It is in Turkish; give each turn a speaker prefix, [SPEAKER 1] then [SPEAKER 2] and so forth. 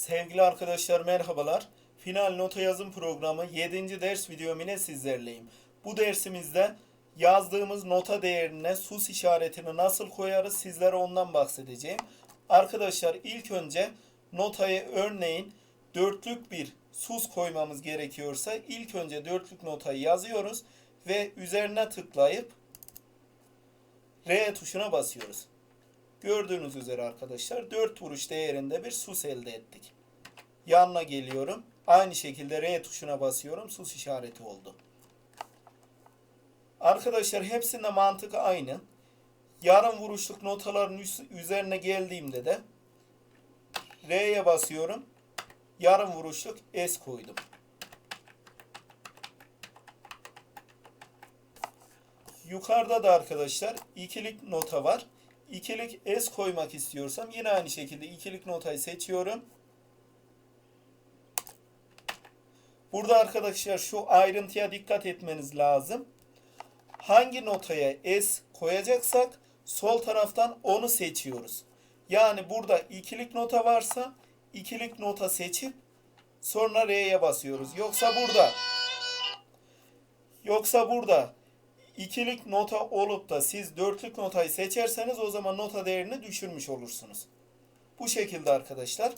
[SPEAKER 1] Sevgili arkadaşlar merhabalar. Final nota yazım programı 7. ders videom ile sizlerleyim. Bu dersimizde yazdığımız nota değerine sus işaretini nasıl koyarız sizlere ondan bahsedeceğim. Arkadaşlar ilk önce notayı örneğin dörtlük bir sus koymamız gerekiyorsa ilk önce dörtlük notayı yazıyoruz ve üzerine tıklayıp R tuşuna basıyoruz. Gördüğünüz üzere arkadaşlar 4 vuruş değerinde bir sus elde ettik. Yanına geliyorum. Aynı şekilde R tuşuna basıyorum. Sus işareti oldu. Arkadaşlar hepsinde mantık aynı. Yarım vuruşluk notaların üzerine geldiğimde de R'ye basıyorum. Yarım vuruşluk S koydum. Yukarıda da arkadaşlar ikilik nota var. İkilik S koymak istiyorsam yine aynı şekilde ikilik notayı seçiyorum. Burada arkadaşlar şu ayrıntıya dikkat etmeniz lazım. Hangi notaya S koyacaksak sol taraftan onu seçiyoruz. Yani burada ikilik nota varsa ikilik nota seçip sonra R'ye basıyoruz. Yoksa burada yoksa burada ikilik nota olup da siz dörtlük notayı seçerseniz o zaman nota değerini düşürmüş olursunuz. Bu şekilde arkadaşlar.